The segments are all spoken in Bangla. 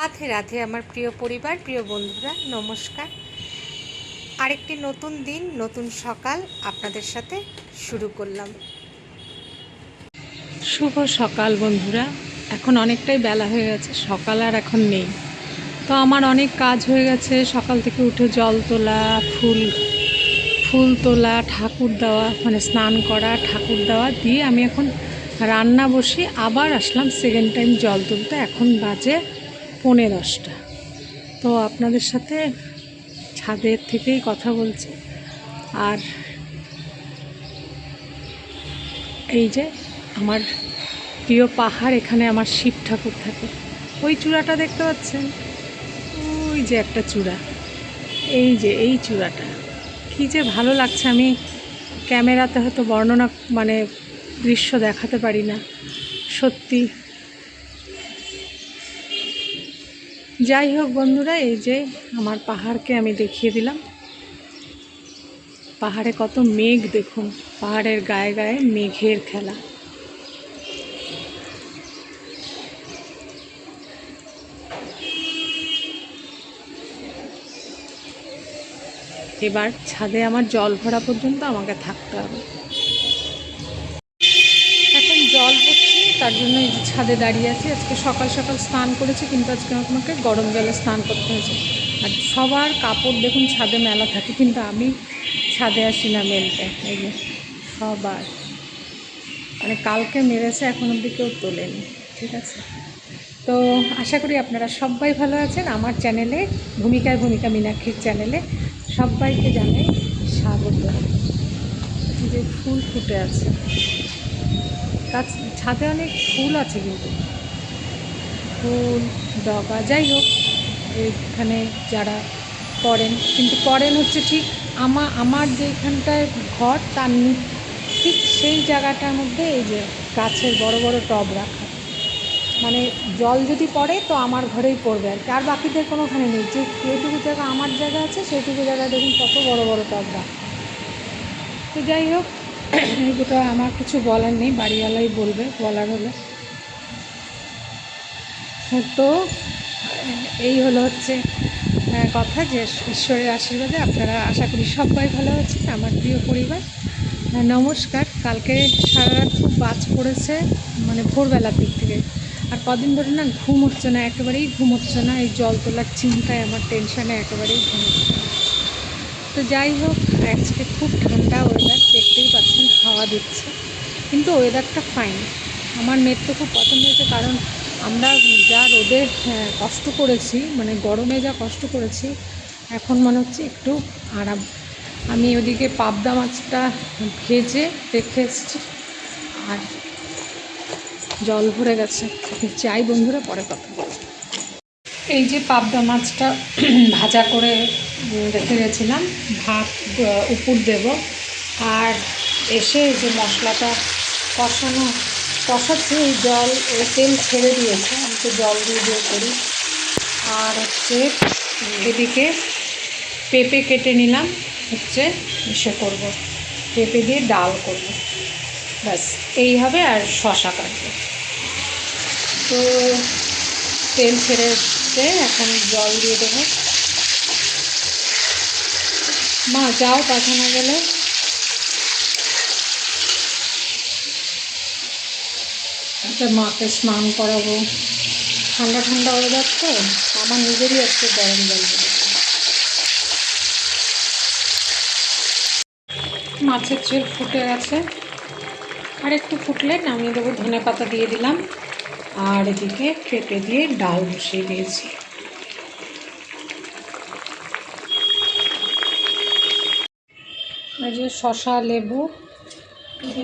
রাধে রাধে আমার প্রিয় পরিবার, প্রিয় বন্ধুরা, নমস্কার। আরেকটি নতুন দিন, নতুন সকাল আপনাদের সাথে শুরু করলাম। শুভ সকাল বন্ধুরা। এখন অনেকটাই বেলা হয়ে গেছে, সকাল আর এখন নেই। তো আমার অনেক কাজ হয়ে গেছে, সকাল থেকে উঠে জল তোলা, ফুল ফুল তোলা, ঠাকুর দেওয়া মানে স্নান করা, ঠাকুর দেওয়া দিয়ে আমি এখন রান্না বসি আবার আসলাম সেকেন্ড টাইম জল তুলতে। এখন বাজে পৌনে দশটা তো আপনাদের সাথে ছাদের থেকেই কথা বলছি। আর এই যে আমার প্রিয় পাহাড়, এখানে আমার শিব ঠাকুর থাকে। ওই চূড়াটা দেখতে পাচ্ছেন? ওই যে একটা চূড়া। এই যে এই চূড়াটা। কী যে ভালো লাগছে। আমি ক্যামেরাতে হয়তো বর্ণনা মানে দৃশ্য দেখাতে পারি না। সত্যি যাই হোক বন্ধুরা, এই যে আমার পাহাড়কে আমি দেখিয়ে দিলাম। পাহাড়ে কত মেঘ দেখুন, পাহাড়ের গায়ে গায়ে মেঘের খেলা। এবার ছাদে আমার জল ভরা পর্যন্ত আমাকে থাকতে হবে। তার জন্য এই যে ছাদে দাঁড়িয়ে আছি। আজকে সকাল সকাল স্নান করেছি, কিন্তু আজকে আমাকে গরম জলে স্নান করতে হয়েছে। আর সবার কাপড় দেখুন, ছাদে মেলা থাকে, কিন্তু আমি ছাদে আসি না মেলতে। এই যে সবার। মানে কালকে মেরেছে, এখন অব্দি কেউ তোলেনি, ঠিক আছে? তো আশা করি আপনারা সবাই ভালো আছেন। আমার চ্যানেলে, ভূমিকায় ভূমিকা মীনাক্ষীর চ্যানেলে সবাইকে জানাই স্বাগত। যে ফুল ফুটে আছে। গাছ ছাদে অনেক ফুল আছে কিন্তু। ফুল, ডগা, যাই হোক, এখানে যারা করেন, কিন্তু করেন হচ্ছে ঠিক আমা, আমার যেখানটায় ঘর, তার ঠিক সেই জায়গাটার মধ্যে এই যে গাছের বড় বড় টব রাখা। মানে জল যদি পড়ে, তো আমার ঘরেই পড়বে আর কি। আর বাকিদের কোনোখানে নেই। যে যেটুকু জায়গা আমার জায়গা আছে, সেইটুকু জায়গায় দেখুন কত বড় বড় টব রাখা। তো যাই হোক এগুলো আমার কিছু বলার নেই, বাড়িওয়ালাই বলবে, বলার হলে। তো, এই হলো হচ্ছে কথা যে ঈশ্বরের আশীর্বাদে আপনারা আশা করি সবাই ভালো আছেন, আমার প্রিয় পরিবার। নমস্কার, কালকে সারা রাত খুব বাজ পড়েছে মানে ভোরবেলার দিক থেকে। আর কদিন ধরে না ঘুম হচ্ছে না, একেবারেই ঘুম হচ্ছে না, এই জল তোলার চিন্তায় আমার টেনশানে একেবারেই ঘুম হচ্ছে তো যাই হোক, আজকে খুব ঠান্ডা ওয়েদার হাওয়া দিচ্ছে। কিন্তু ওয়েদারটা ফাইন আমার মেয়ের তো খুব পছন্দ হয়েছে কারণ আমরা যা রোদে হ্যাঁ, কষ্ট করেছি মানে গরমে যা কষ্ট করেছি এখন মনে হচ্ছে একটু আরাম। আমি ওদিকে পাবদা মাছটা ভেজে রেখে এসেছি। আর জল ভরে গেছে। যাই বন্ধুরা পরে কথা। এই যে পাবদা মাছটা ভাজা করে রেখে গেছিলাম ভাত উপর দেব। আর এসে যে মশলাটা কষানো, কষাচ্ছি, এই জল তেল ছেড়ে দিয়েছে। আমি তো জল দিয়ে দিয়ে করি। আর হচ্ছে এদিকে পেঁপে কেটে নিলাম। হচ্ছে ইসে করব। পেঁপে দিয়ে ডাল করব। ব্যাস, এই হবে আর শশা কাটবো। তো তেল ছেড়ে এসছে, এখন জল দিয়ে দেবো। মা, যাও পাঠানো গেলে। মাকে স্নান করাবো। ঠান্ডা ঠান্ডা ওয়েদার তো আমার নিজেরই একটু গরম জল দেবে। মাছের ঝোল ফুটে গেছে। আর একটু ফুটলে নামিয়ে দেবো, ধনে পাতা দিয়ে দিলাম। আর এদিকে পেঁপে দিয়ে ডাল বসিয়ে দিয়েছি। এই যে শশা লেবু,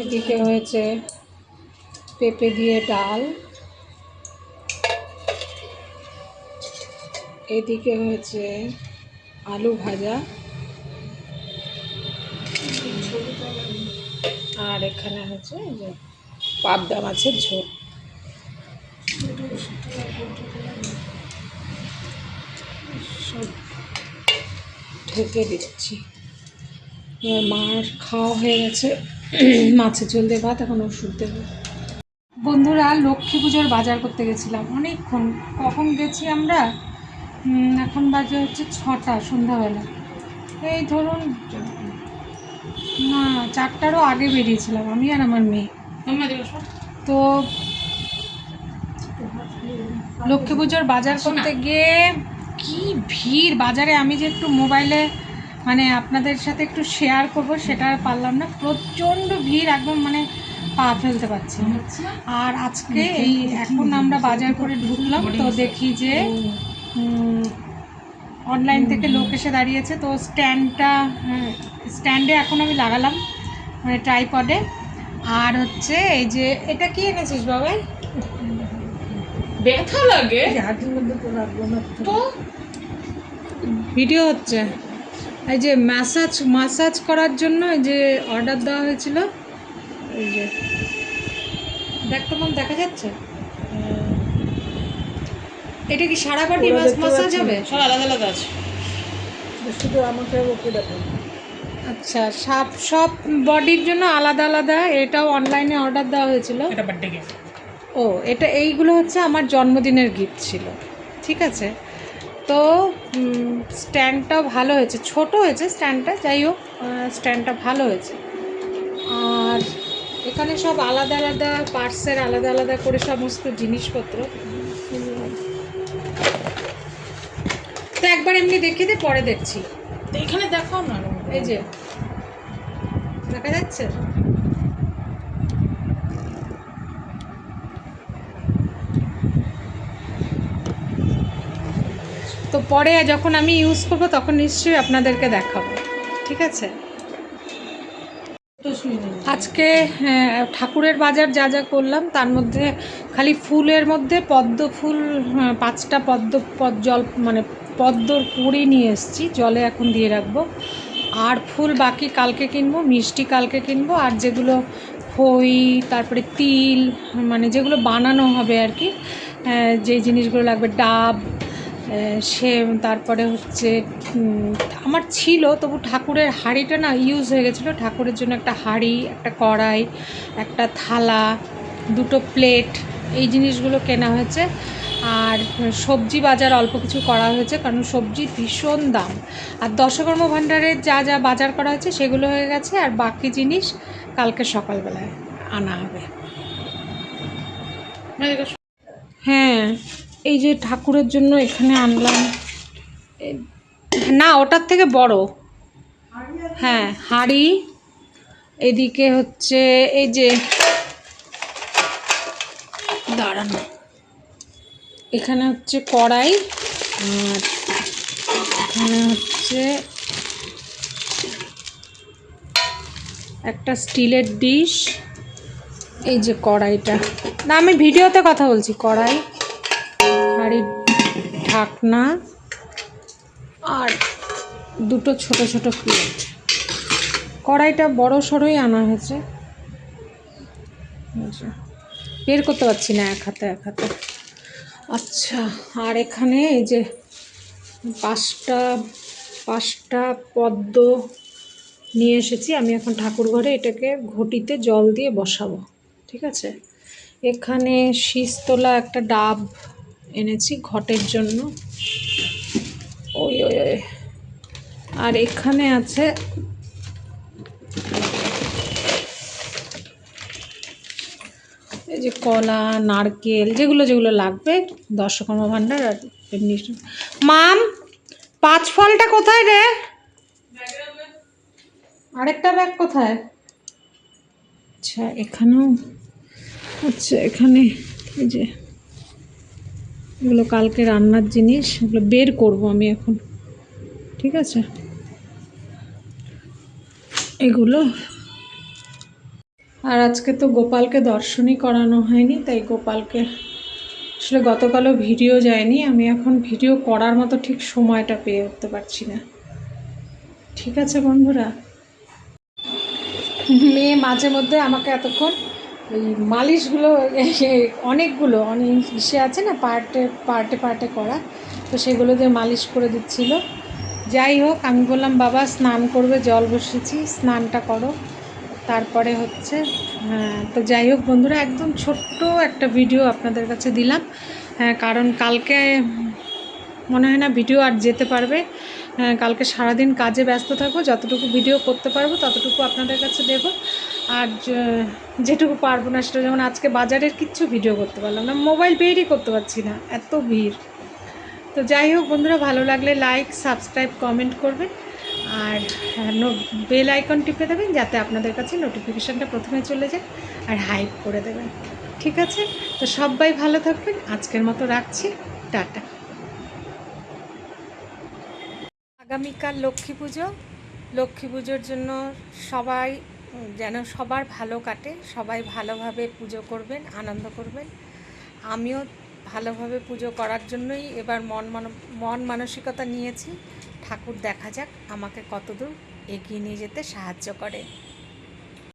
এদিকে হয়েছে পেঁপে দিয়ে ডাল। এদিকে হয়েছে আলু ভাজা। আর এখানে হচ্ছে যে পাবদা মাছের ঝোল। সব ঢেকে দিচ্ছি। মার খাওয়া হয়ে গেছে। মাছের ঝোল দিয়ে ভাত, এখন ওষুধ দেবো। বন্ধুরা লক্ষ্মী পুজোর বাজার করতে গেছিলাম। অনেকক্ষণ। কখন গেছি আমরা? এখন বাজে হচ্ছে ছটা সন্ধ্যাবেলা। এই ধরুন না চারটারও আগে বেরিয়েছিলাম আমি আর আমার মেয়ে। তো লক্ষ্মী পুজোর বাজার করতে গিয়ে কি ভিড়? বাজারে আমি যে একটু মোবাইলে মানে আপনাদের সাথে একটু শেয়ার করব সেটা আর পারলাম না। প্রচণ্ড ভিড় একদম মানে পা ফেলতে পারছি না। আর আজকে এই এখন আমরা বাজার করে ঢুকলাম তো দেখি যে অনলাইন থেকে লোক এসে দাঁড়িয়েছে তো স্ট্যান্ডটা স্ট্যান্ডে এখন আমি লাগালাম মানে ট্রাইপডে আর হচ্ছে এই যে এটা কি এনেছিস বাবাই ব্যথা লাগে। তো ভিডিও হচ্ছে। এই যে ম্যাসাজ ম্যাসাজ করার জন্য এই যে অর্ডার দেওয়া হয়েছিল এই যে। দেখ তোমার দেখা যাচ্ছে? এটা কি সারা বডি ম্যাসাজ হবে সব আলাদা আলাদা আছে। তো শুধু আমাকে আচ্ছা সব সব বডির জন্য আলাদা আলাদা এটাও অনলাইনে অর্ডার দেওয়া হয়েছিল। এটা বার্থডে গিফট ও এটা এইগুলো হচ্ছে আমার জন্মদিনের গিফট ছিল। ঠিক আছে? তো স্ট্যান্ডটা ভালো হয়েছে। ছোট হয়েছে স্ট্যান্ডটা যাই হোক স্ট্যান্ডটা ভালো হয়েছে। আর এখানে সব আলাদা আলাদা পার্টসের আলাদা আলাদা করে সমস্ত জিনিসপত্র। তো একবার এমনি দেখিয়ে দে পরে দেখছি। এখানে দেখাও না। এই যে। দেখা যাচ্ছে? তো পরে যখন আমি ইউজ করব তখন নিশ্চয়ই আপনাদেরকে দেখাবো। ঠিক আছে? আজকে হ্যাঁ, ঠাকুরের বাজার যা যা করলাম তার মধ্যে খালি ফুলের মধ্যে পদ্ম ফুল হ্যাঁ, পাঁচটা পদ্ম পদ জল মানে পদ্মর কুড়ি নিয়ে এসেছি জলে এখন দিয়ে রাখব। আর ফুল বাকি কালকে কিনবো মিষ্টি কালকে কিনবো আর যেগুলো খই তারপরে তিল মানে যেগুলো বানানো হবে আর কি আহ, যে জিনিসগুলো লাগবে ডাব সে তারপরে হচ্ছে আমার ছিল, তবু ঠাকুরের হাঁড়িটা না ইউজ হয়ে গেছিল। ঠাকুরের জন্য একটা হাঁড়ি, একটা কড়াই, একটা থালা, দুটো প্লেট এই জিনিসগুলো কেনা হয়েছে। আর সবজি বাজার অল্প কিছু করা হয়েছে, কারণ সবজি ভীষণ দাম। আর দশকর্ম ভাণ্ডারের যা যা বাজার করা হয়েছে, সেগুলো হয়ে গেছে। আর বাকি জিনিস কালকে সকালবেলায় আনা হবে। হ্যাঁ এই যে ঠাকুরের জন্য এখানে আনলাম। না, ওটার থেকে বড়। হ্যাঁ হাঁড়ি। এদিকে হচ্ছে এই যে, দাঁড়ানো। এখানে হচ্ছে কড়াই। আর এখানে হচ্ছে একটা স্টিলের ডিশ। এই যে কড়াইটা। না, আমি ভিডিওতে কথা বলছি, কড়াই। হাঁড়ির ঢাকনা আর দুটো ছোট ছোট প্লেট। কড়াইটা বড় সড়োই আনা হয়েছে। বের করতে পারছি না এক হাতে এক হাতে। আচ্ছা আর এখানে এই যে পাঁচটা পাঁচটা পদ্ম নিয়ে এসেছি। আমি এখন ঠাকুর ঘরে এটাকে ঘটিতে জল দিয়ে বসাবো, ঠিক আছে? এখানে শীষতলা একটা ডাব এনেছি ঘটের জন্য। ওই ওই ওই। আর এখানে আছে এই যে কলা, নারকেল, যেগুলো যেগুলো লাগবে দর্শকর্ম ভাণ্ডার আর এমনি মাম পাঁচ ফলটা কোথায় রে? আরেকটা ব্যাগ কোথায়? আচ্ছা এখানেও। আচ্ছা এখানে, এই যে। এগুলো কালকে রান্নার জিনিস, এগুলো বের করব আমি এখন। ঠিক আছে? এগুলো। আর আজকে তো গোপালকে দর্শনই করানো হয়নি, তাই গোপালকে আসলে গতকালও ভিডিও যায়নি। আমি এখন ভিডিও করার মতো ঠিক সময়টা পেয়ে উঠতে পারছি না। ঠিক আছে বন্ধুরা? মেয়ে মাঝে মধ্যে আমাকে এতক্ষণ ওই মালিশগুলো অনেকগুলো অনেক ইসে আছে না পার্টে পার্টে পার্টে করা। তো সেগুলো দিয়ে মালিশ করে দিচ্ছিল। যাই হোক আমি বললাম বাবা স্নান করবে জল বসেছি স্নানটা করো। তারপরে হচ্ছে আহ, তো যাই হোক বন্ধুরা একদম ছোট্ট একটা ভিডিও আপনাদের কাছে দিলাম। হ্যাঁ, কারণ কালকে মনে হয় না ভিডিও আর যেতে পারবে। হ্যাঁ, কালকে সারাদিন কাজে ব্যস্ত থাকব, যতটুকু ভিডিও করতে পারব ততটুকু আপনাদের কাছে দেব। আর যেটুকু পারব না সেটা যেমন আজকে বাজারের কিচ্ছু ভিডিও করতে পারলাম না মোবাইল বেরই করতে পারছি না, এত ভিড়। তো যাই হোক বন্ধুরা, ভালো লাগলে লাইক সাবস্ক্রাইব কমেন্ট করবেন। আর বেল আইকন টিপে দেবেন যাতে আপনাদের কাছে নোটিফিকেশানটা প্রথমে চলে যায় আর হাইপ করে দেবেন। ঠিক আছে? তো সবাই ভালো থাকবেন, আজকের মতো রাখছি, টাটা। আগামীকাল লক্ষ্মী পুজো। লক্ষ্মী পুজোর জন্য সবাই যেন সবার ভালো কাটে, সবাই ভালোভাবে পুজো করবেন, আনন্দ করবেন। আমিও ভালোভাবে পুজো করার জন্যই এবার মন মান- মন মানসিকতা নিয়েছি। ঠাকুর দেখা যাক আমাকে কতদূর এগিয়ে নিয়ে যেতে সাহায্য করে।